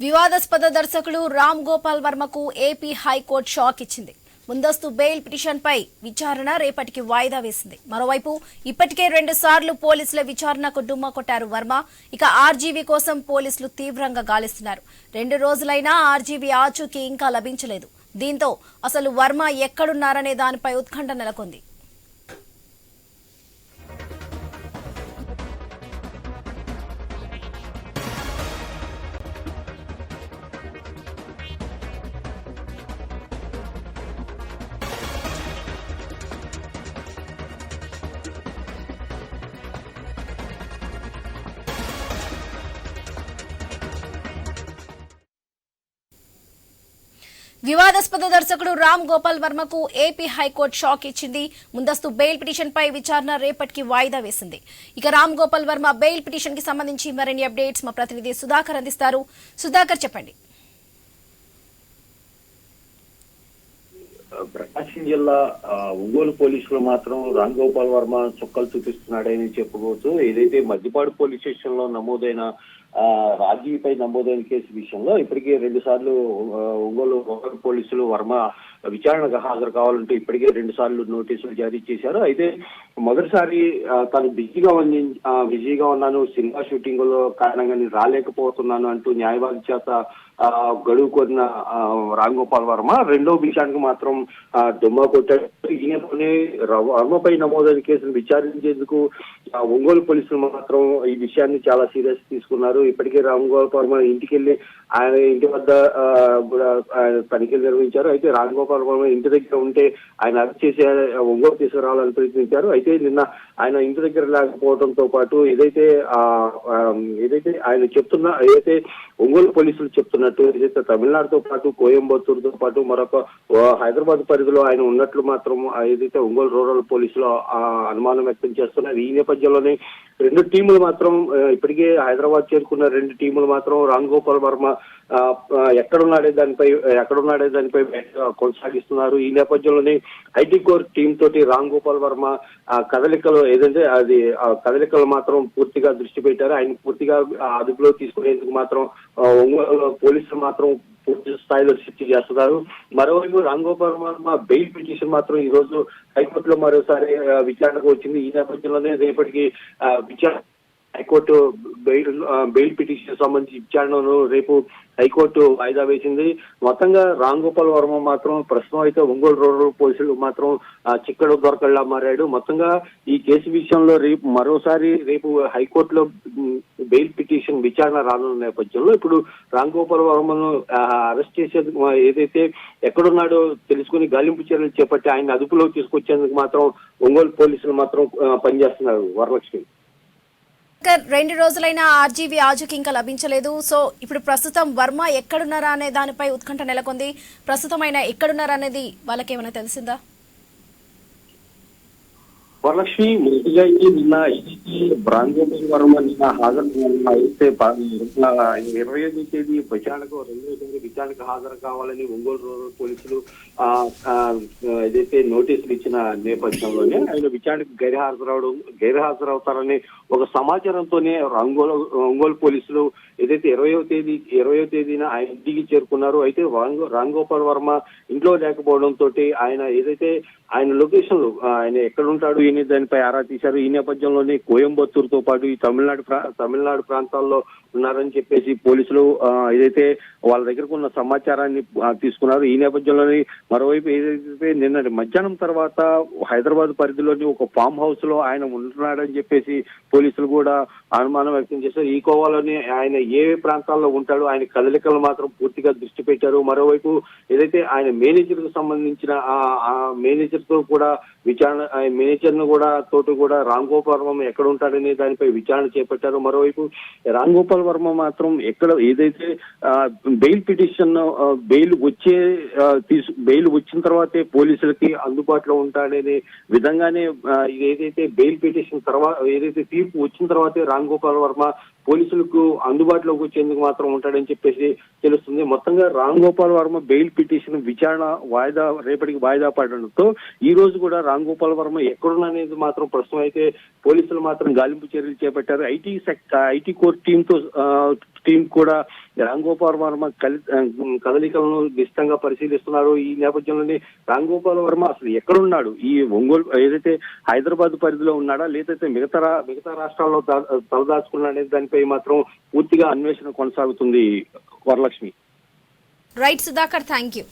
వివాదాస్పద దర్శకుడు రామ్ గోపాల్ వర్మకు ఏపీ హైకోర్టు షాక్ ఇచ్చింది. ముందస్తు బెయిల్ పిటిషన్పై విచారణ రేపటికి వాయిదా వేసింది. మరోవైపు ఇప్పటికే రెండు సార్లు పోలీసుల విచారణకు డుమ్మా కొట్టారు వర్మ. ఇక ఆర్జీవీ కోసం పోలీసులు తీవ్రంగా గాలిస్తున్నారు. రెండు రోజులైనా ఆర్జీవీ ఆచూకీ ఇంకా లభించలేదు. దీంతో అసలు వర్మ ఎక్కడున్నారనే దానిపై ఉత్కంఠ నెలకొంది. వివాదాస్పద దర్శకుడు రామ్ గోపాల్ వర్మకు ఏపీ హైకోర్టు షాక్ ఇచ్చింది. ముందస్తు బెయిల్ పిటిషన్ పై విచారణ రేపటికి వాయిదా వేసింది. ఇక రామ్ గోపాల్ వర్మ బెయిల్ పిటిషన్కి సంబంధించి మరిన్ని అప్డేట్స్ మా ప్రతినిధి సుధాకర్ అందిస్తారు. సుధాకర్ చెప్పండి. ప్రకాశం జిల్లా ఒంగోలు పోలీసులు మాత్రం రామ్ గోపాల్ వర్మ చుక్కలు చూపిస్తున్నాడని చెప్పుకోవచ్చు. ఏదైతే మద్దిపాడు పోలీస్ స్టేషన్లో నమోదైన రాజీవ్పై నమోదైన కేసు విషయంలో ఇప్పటికే రెండు సార్లు ఒంగోలు ఒంగోలు పోలీసులు వర్మ విచారణకు హాజరు కావాలంటూ ఇప్పటికే రెండు సార్లు నోటీసులు జారీ చేశారు. అయితే మొదటిసారి తను బిజీగా ఉంది బిజీగా ఉన్నాను సినిమా షూటింగ్లో కారణంగా నేను రాలేకపోతున్నాను అంటూ న్యాయవాది చేత ఆ, గడువు కోరిన రామ్ గోపాల్ వర్మ రెండో విషయానికి మాత్రం దుమ్మ కొట్టాడు. ఈయనతోనే వర్మపై నమోదైన కేసును విచారించేందుకు ఒంగోలు పోలీసులు మాత్రం ఈ విషయాన్ని చాలా సీరియస్ తీసుకున్నారు. ఇప్పటికే రామ్ గోపాల్ వర్మ ఇంటికి వెళ్ళి ఆయన ఇంటి వద్ద తనిఖీలు నిర్వహించారు. అయితే రామ్ గోపాల్ వర్మ ఇంటి దగ్గర ఉంటే ఆయన అరెస్ట్ చేసి ఒంగోలు తీసుకురావాలని ప్రయత్నించారు. అయితే నిన్న ఆయన ఇంటి దగ్గర లేకపోవడంతో పాటు ఏదైతే ఆ, ఏదైతే ఆయన చెప్తున్న ఏదైతే ఒంగోలు పోలీసులు చెప్తున్నట్టు ఏదైతే తమిళనాడుతో పాటు కోయంబత్తూరుతో పాటు మరొక హైదరాబాద్ పరిధిలో ఆయన ఉన్నట్లు మాత్రం ఏదైతే ఒంగోలు రూరల్ పోలీసులు ఆ, అనుమానం వ్యక్తం చేస్తున్నారు. ఈ నేపథ్యంలోనే రెండు టీములు మాత్రం ఇప్పటికే హైదరాబాద్ చేరుకున్న రెండు టీములు మాత్రం రామ్ గోపాల్ వర్మ ఎక్కడున్నాడే దానిపై ఎక్కడున్నాడే దానిపై కొనసాగిస్తున్నారు. ఈ నేపథ్యంలోనే ఐటీ కోర్ టీం తోటి రామ్ గోపాల్ వర్మ ఆ కదలికలు ఏదంటే అది కదలికలు మాత్రం పూర్తిగా దృష్టి పెట్టారు. ఆయన పూర్తిగా అదుపులో తీసుకునేందుకు మాత్రం పోలీసులు మాత్రం పూర్తి స్థాయిలో శిక్ష చేస్తున్నారు. మరోవైపు రామ్ గోపాల్ వర్మ బెయిల్ పిటిషన్ మాత్రం ఈ రోజు హైకోర్టులో మరోసారి విచారణకు వచ్చింది. ఈ నేపథ్యంలోనే రేపటికి విచారణ హైకోర్టు బెయిల్ బెయిల్ పిటిషన్ సంబంధించి విచారణను రేపు హైకోర్టు వాయిదా వేసింది. మొత్తంగా రామ్ గోపాల్ వర్మ మాత్రం ప్రస్తుతం అయితే ఒంగోలు రూరల్ పోలీసులు మాత్రం చిక్కడు దొరకల్లా మారాడు. మొత్తంగా ఈ కేసు విషయంలో రేపు మరోసారి రేపు హైకోర్టులో బెయిల్ పిటిషన్ విచారణ రానున్న నేపథ్యంలో ఇప్పుడు రామ్ గోపాల్ వర్మను అరెస్ట్ చేసేందుకు ఏదైతే ఎక్కడున్నాడో తెలుసుకుని గాలింపు చర్యలు చేపట్టి ఆయన అదుపులో తీసుకొచ్చేందుకు మాత్రం ఒంగోలు పోలీసులు మాత్రం పనిచేస్తున్నారు. వరలక్ష్మి. రెండు రోజులైన ఆర్జీవీ ఆజుకి ఇంకా లభించలేదు. సో ఇప్పుడు ప్రస్తుతం వర్మ ఎక్కడున్నారా అనే దానిపై ఉత్కంఠ నెలకొంది. ప్రస్తుతం ఆయన ఎక్కడున్నారా అనేది వాళ్ళకేమైనా తెలిసిందా? వరలక్ష్మి మొదటిగా ఈ నిన్న ఐటీకి బ్రాంగోపాల్ నిన్న హాజరు అయితే ఇరవై ఐదు తేదీ విచారణకు రెండో తేదీ విచారణకు హాజరు కావాలని ఒంగోలు రూరల్ పోలీసులు ఆ, ఏదైతే నోటీసులు ఇచ్చిన నేపథ్యంలోనే ఆయన విచారణకు గైర్హాజరవడం గైర్హాజరవుతారని ఒక సమాచారంతోనే ఒంగోలు ఒంగోలు పోలీసులు ఏదైతే ఇరవయో తేదీ ఇరవయో తేదీన ఆయన ఇంటికి చేరుకున్నారు. అయితే రాంగోపాల్ వర్మ ఇంట్లో లేకపోవడం తోటి ఆయన ఏదైతే ఆయన లొకేషన్ ఆయన ఎక్కడ ఉంటాడు ఈయన దానిపై ఆరా తీశారు. ఈ నేపథ్యంలోనే కోయంబత్తూరుతో పాటు ఈ తమిళనాడు తమిళనాడు ప్రాంతాల్లో ఉన్నారని చెప్పేసి పోలీసులు ఏదైతే వాళ్ళ దగ్గరకు ఉన్న సమాచారాన్ని తీసుకున్నారు. ఈ నేపథ్యంలోనే మరోవైపు ఏదైతే నిన్న మధ్యాహ్నం తర్వాత హైదరాబాద్ పరిధిలోని ఒక ఫామ్ హౌస్లో ఆయన ఉంటున్నాడని చెప్పేసి పోలీసులు కూడా అనుమానం వ్యక్తం చేశారు. ఈ కోవాలోని ఆయన ఏ ప్రాంతాల్లో ఉంటాడో ఆయన కదలికలు మాత్రం పూర్తిగా దృష్టి పెట్టారు. మరోవైపు ఏదైతే ఆయన మేనేజర్కు సంబంధించిన ఆ మేనేజర్తో కూడా విచారణ మేనేజర్ ను కూడా తోటి కూడా రామ్ గోపాల్ వర్మ ఎక్కడ ఉంటాడని దానిపై విచారణ చేపట్టారు. మరోవైపు రామ్ గోపాల్ వర్మ మాత్రం ఎక్కడ ఏదైతే బెయిల్ పిటిషన్ బెయిల్ వచ్చే తీసు బెయిల్ వచ్చిన తర్వాతే పోలీసులకి అందుబాటులో ఉంటాడనే విధంగానే ఏదైతే బెయిల్ పిటిషన్ తర్వాత ఏదైతే తీర్పు వచ్చిన తర్వాతే రామ్ గోపాల్ వర్మ పోలీసులకు అందుబాటులోకి వచ్చేందుకు మాత్రం ఉంటాడని చెప్పేసి తెలుస్తుంది. మొత్తంగా రామ్ గోపాల్ వర్మ బెయిల్ పిటిషన్ విచారణ వాయిదా రేపటికి వాయిదా పడడంతో ఈ రోజు కూడా రామ్ గోపాల్ వర్మ ఎక్కడున్ననేది మాత్రం ప్రస్తుతం అయితే పోలీసులు మాత్రం గాలింపు చర్యలు చేపట్టారు. ఐటీ సెక్ ఐటీ కోర్ టీమ్తో టీం కూడా రామ్ గోపాల్ వర్మ కలి- కదలికలను నిశ్చితంగా పరిశీలిస్తున్నారు. ఈ నేపథ్యంలోనే రామ్ గోపాల్ వర్మ అసలు ఎక్కడున్నాడు? ఈ ఒంగోలు ఏదైతే హైదరాబాద్ పరిధిలో ఉన్నాడా? లేదైతే మిగతా మిగతా రాష్ట్రాల్లో దా- తలదాచుకున్నాడా దానిపై మాత్రం పూర్తిగా అన్వేషణ కొనసాగుతుంది Varalakshmi. Right Sudhakar thank you